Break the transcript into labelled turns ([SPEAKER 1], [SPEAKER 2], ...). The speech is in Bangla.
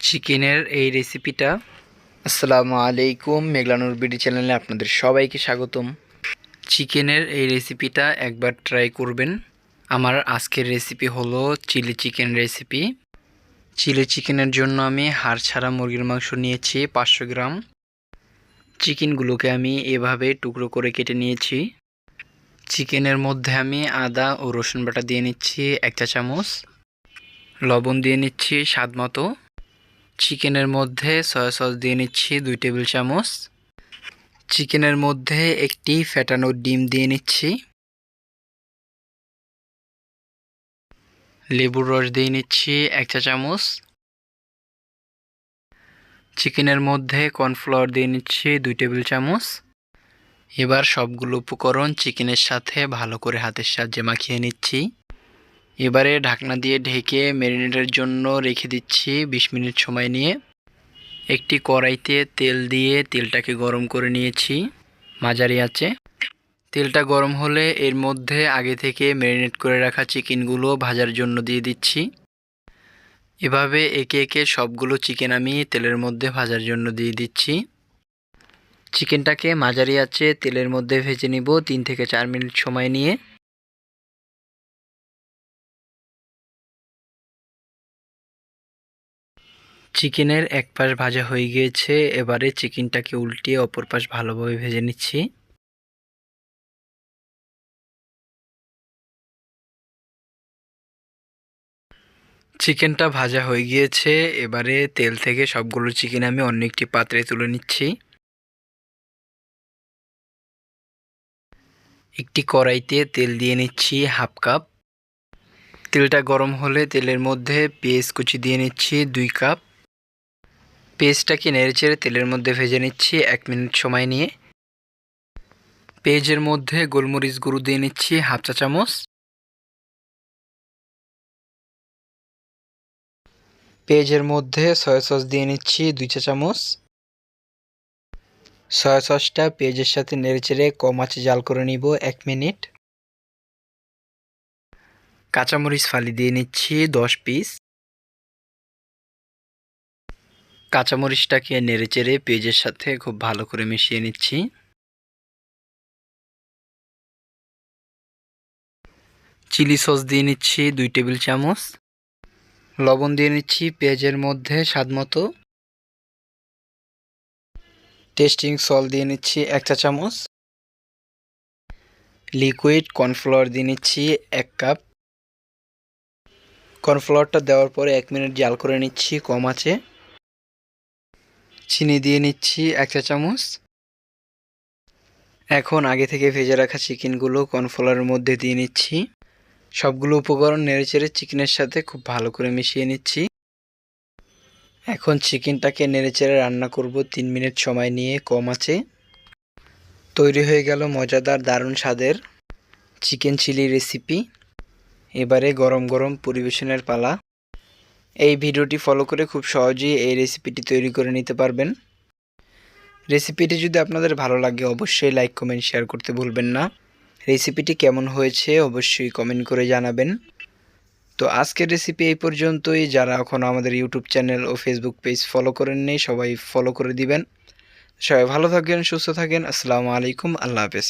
[SPEAKER 1] চিকেনের এই রেসিপিটা আসসালামু আলাইকুম মেঘলানুর বিডি চ্যানেলে আপনাদের সবাইকে স্বাগতম। চিকেনের এই রেসিপিটা একবার ট্রাই করবেন। আমার আজকের রেসিপি হলো চিলি চিকেন রেসিপি চিলি চিকেনের জন্য আমি হাড় ছাড়া মুরগির মাংস নিয়েছি পাঁচশো গ্রাম। চিকেনগুলোকে আমি এভাবে টুকরো করে কেটে নিয়েছি। চিকেনের মধ্যে আমি আদা ও রসুন বাটা দিয়ে নিচ্ছি এক চা চামচ লবণ দিয়ে নিচ্ছি স্বাদ মতো। চিকেনের মধ্যে সয়া সস দিয়ে নিচ্ছি দুই টেবিল চামচ। চিকেনের মধ্যে একটি ফ্যাটানো ডিম দিয়ে নিচ্ছি। লেবুর রস দিয়ে নিচ্ছি এক চা চামচ। চিকেনের মধ্যে কর্নফ্লাওয়ার দিয়ে নিচ্ছি দুই টেবিল চামচ। এবার সবগুলো উপকরণ চিকেনের সাথে ভালো করে হাতের সাহায্যে মাখিয়ে নিচ্ছি। এবারে ঢাকনা দিয়ে ঢেকে ম্যারিনেটের জন্য রেখে দিচ্ছি বিশ মিনিট সময় নিয়ে। একটি কড়াইতে তেল দিয়ে তেলটাকে গরম করে নিয়েছি। মাঝারি আছে। তেলটা গরম হলে এর মধ্যে আগে থেকে ম্যারিনেট করে রাখা চিকেনগুলো ভাজার জন্য দিয়ে দিচ্ছি। এভাবে একে একে সবগুলো চিকেন আমি তেলের মধ্যে ভাজার জন্য দিয়ে দিচ্ছি। চিকেনটাকে মাঝারি আছে, তেলের মধ্যে ভেজে নিব তিন থেকে চার মিনিট সময় নিয়ে। চিকেনের এক পাশ ভাজা হয়ে গিয়েছে, এবারে চিকেনটাকে উল্টিয়ে অপর পাশ ভালোভাবে ভেজে নিচ্ছি। চিকেনটা ভাজা হয়ে গিয়েছে, এবারে তেল থেকে সবগুলো চিকেন আমি অন্য একটি পাত্রে তুলে নিচ্ছি। একটি কড়াইতে তেল দিয়ে নিচ্ছি হাফ কাপ। তেলটা গরম হলে তেলের মধ্যে পেঁয়াজ কুচি দিয়ে নিচ্ছি দুই কাপ। পেঁয়াজটাকে নেড়েচেড়ে তেলের মধ্যে ভেজে নিচ্ছি, এক মিনিট সময় নিয়ে। পেঁয়াজের মধ্যে গোলমরিচ গুঁড়ো দিয়ে নিচ্ছি, হাফ চা চামচ। পেঁয়াজের মধ্যে সয়া সস দিয়ে নিচ্ছি, দুই চা চামচ। সয়া সসটা পেঁয়াজের সাথে নেড়েচেড়ে কম আঁচে জাল করে নিব, এক মিনিট। কাঁচামরিচ ফালি দিয়ে নিচ্ছি, দশ পিস। কাঁচামরিচটাকে নেড়েচেড়ে পেঁয়াজের সাথে খুব ভালো করে মিশিয়ে নিচ্ছি। চিলি সস দিয়ে নিচ্ছি দুই টেবিল চামচ। লবণ দিয়ে নিচ্ছি পেঁয়াজের মধ্যে স্বাদ মতো। টেস্টিং সল দিয়ে নিচ্ছি এক চা চামচ। লিকুইড কর্নফ্লাওয়ার দিয়ে নিচ্ছি এক কাপ। কর্নফ্লাওয়ারটা দেওয়ার পরে এক মিনিট জাল করে নিচ্ছি কম আছে। চিনি দিয়ে নিচ্ছি এক চা চামচ। এখন আগে থেকে ভেজে রাখা চিকেনগুলো কর্নফ্লাওয়ারের মধ্যে দিয়ে নিচ্ছি। সবগুলো উপকরণ নেড়েচেড়ে চিকেনের সাথে খুব ভালো করে মিশিয়ে নিচ্ছি। এখন চিকেনটাকে নেড়েচেড়ে রান্না করব তিন মিনিট সময় নিয়ে, কম আছে। তৈরি হয়ে গেল মজাদার দারুণ স্বাদের চিকেন চিলি রেসিপি। এবারে গরম গরম পরিবেশনের পালা। এই ভিডিওটি ফলো করে খুব সহজেই এই রেসিপিটি তৈরি করে নিতে পারবেন। রেসিপিটি যদি আপনাদের ভালো লাগে, অবশ্যই লাইক কমেন্ট শেয়ার করতে ভুলবেন না। রেসিপিটি কেমন হয়েছে, অবশ্যই কমেন্ট করে জানাবেন। তো আজকের রেসিপি এই পর্যন্তই। যারা এখনও আমাদের ইউটিউব চ্যানেল ও ফেসবুক পেজ ফলো করেননি সবাই ফলো করে দিবেন। সবাই ভালো থাকেন, সুস্থ থাকেন। আসসালামু আলাইকুম, আল্লাহ হাফেজ।